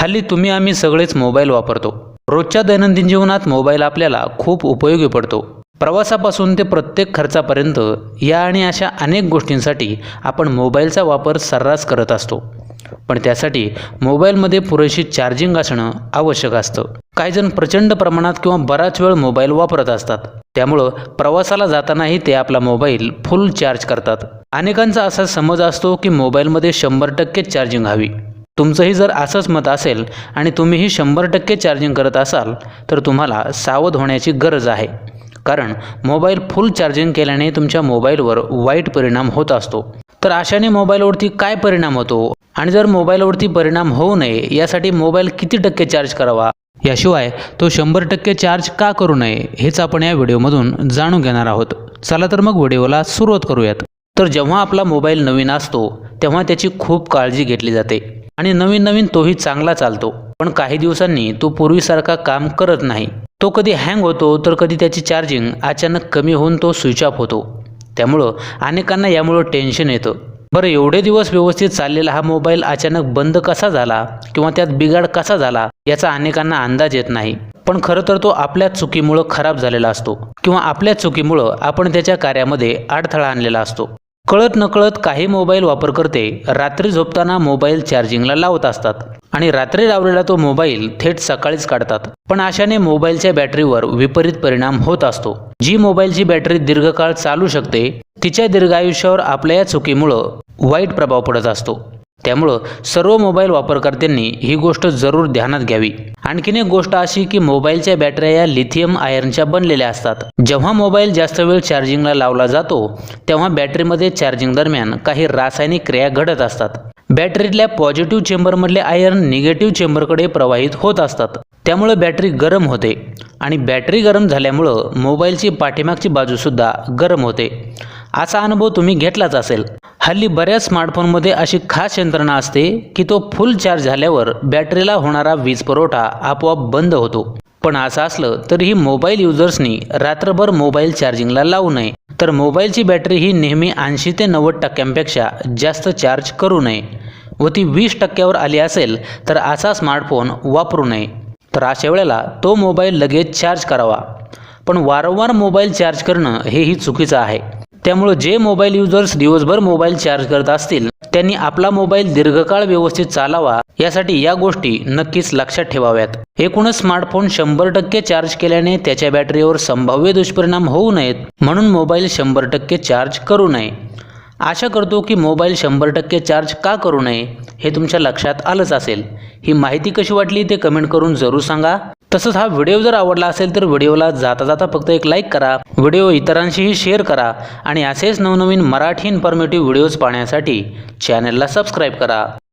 हल्ली तुम्ही आम्ही सगळेच मोबाईल वापरतो. रोजच्या दैनंदिन जीवनात मोबाईल आपल्याला खूप उपयोगी पडतो. प्रवासापासून ते प्रत्येक खर्चापर्यंत या आणि अशा अनेक गोष्टींसाठी आपण मोबाईलचा वापर सर्रास करत असतो. पण त्यासाठी मोबाईलमध्ये पुरेशी चार्जिंग असणं आवश्यक असतं. काहीजण प्रचंड प्रमाणात किंवा बराच वेळ मोबाईल वापरत असतात. त्यामुळं प्रवासाला जातानाही ते आपला मोबाईल फुल चार्ज करतात. अनेकांचा असा समज असतो की मोबाईलमध्ये शंभर टक्के चार्जिंग हवी. तुमचंही जर असंच मत असेल आणि तुम्हीही शंभर टक्के चार्जिंग करत असाल तर तुम्हाला सावध होण्याची गरज आहे. कारण मोबाईल फुल चार्जिंग केल्याने तुमच्या मोबाईलवर वाईट परिणाम होत असतो. तर अशाने मोबाईलवरती काय परिणाम होतो? आणि जर मोबाईलवरती परिणाम होऊ नये यासाठी मोबाईल किती टक्के चार्ज करावा? याशिवाय तो शंभर टक्के चार्ज का करू नये हेच आपण या व्हिडिओमधून जाणून घेणार आहोत. चला तर मग व्हिडिओला सुरुवात करूयात. तर जेव्हा आपला मोबाईल नवीन असतो तेव्हा त्याची खूप काळजी घेतली जाते. आणि नवीन नवीन तोही चांगला चालतो. पण काही दिवसांनी तो पूर्वीसारखा काम करत नाही. तो कधी हँग होतो तर कधी त्याची चार्जिंग अचानक कमी होऊन तो स्विच ऑफ होतो. त्यामुळं अनेकांना यामुळं टेन्शन येतं. बरं एवढे दिवस व्यवस्थित चाललेला हा मोबाईल अचानक बंद कसा झाला किंवा त्यात बिघाड कसा झाला याचा अनेकांना अंदाज येत नाही. पण खरं तर तो आपल्या चुकीमुळं खराब झालेला असतो किंवा आपल्या चुकीमुळं आपण त्याच्या कार्यामध्ये अडथळा आणलेला असतो. कळत नकळत काही मोबाईल वापरकर्ते रात्री झोपताना मोबाईल चार्जिंगला लावत असतात आणि रात्री लावलेला तो मोबाईल थेट सकाळीच काढतात. पण अशाने मोबाईलच्या बॅटरीवर विपरीत परिणाम होत असतो. जी मोबाईलची बॅटरी दीर्घकाळ चालू शकते तिच्या दीर्घायुष्यावर आपल्या या चुकीमुळं वाईट प्रभाव पडत असतो. त्यामुळं सर्व मोबाईल वापरकर्त्यांनी ही गोष्ट जरूर ध्यानात घ्यावी. आणखीन एक गोष्ट अशी की मोबाईलच्या बॅटऱ्या या लिथियम आयर्नच्या बनलेल्या असतात. जेव्हा मोबाईल जास्त वेळ चार्जिंगला लावला जातो तेव्हा बॅटरीमध्ये चार्जिंग दरम्यान काही रासायनिक क्रिया घडत असतात. बॅटरीतल्या पॉझिटिव्ह चेंबरमधले आयर्न निगेटिव्ह चेंबरकडे प्रवाहित होत असतात. त्यामुळे बॅटरी गरम होते आणि बॅटरी गरम झाल्यामुळं मोबाईलची पाठीमागची बाजूसुद्धा गरम होते. असा अनुभव तुम्ही घेतलाच असेल. हल्ली बऱ्याच स्मार्टफोनमध्ये अशी खास यंत्रणा असते की तो फुल चार्ज झाल्यावर बॅटरीला होणारा वीज पुरवठा आपोआप बंद होतो. पण असं असलं तरीही मोबाईल युजर्सनी रात्रभर मोबाईल चार्जिंगला लावू नये. तर मोबाईलची बॅटरी ही नेहमी ऐंशी ते नव्वद टक्क्यांपेक्षा जास्त चार्ज करू नये. व ती वीस टक्क्यावर आली असेल तर असा स्मार्टफोन वापरू नये. तर अशा वेळेला तो मोबाईल लगेच चार्ज करावा. पण वारंवार मोबाईल चार्ज करणं हेही चुकीचं आहे. त्यामुळे जे मोबाईल युजर्स दिवसभर मोबाईल चार्ज करत असतील त्यांनी आपला मोबाईल दीर्घकाळ व्यवस्थित चालावा यासाठी या गोष्टी नक्कीच लक्षात ठेवाव्यात. एकूणच स्मार्टफोन शंभर टक्के चार्ज केल्याने त्याच्या बॅटरीवर संभाव्य दुष्परिणाम होऊ नयेत म्हणून मोबाईल शंभर टक्के चार्ज करू नये. आशा करतो की मोबाईल शंभर टक्के चार्ज का करू नये हे तुमच्या लक्षात आलंच असेल. ही माहिती कशी वाटली ते कमेंट करून जरूर सांगा. तसंच हा व्हिडिओ जर आवडला असेल तर व्हिडिओला जाता जाता फक्त एक लाईक करा व्हिडिओ इतरांशीही शेअर करा आणि असेच नवनवीन मराठी इन्फॉर्मेटिव्ह व्हिडिओज पाहण्यासाठी चॅनलला सबस्क्राईब करा.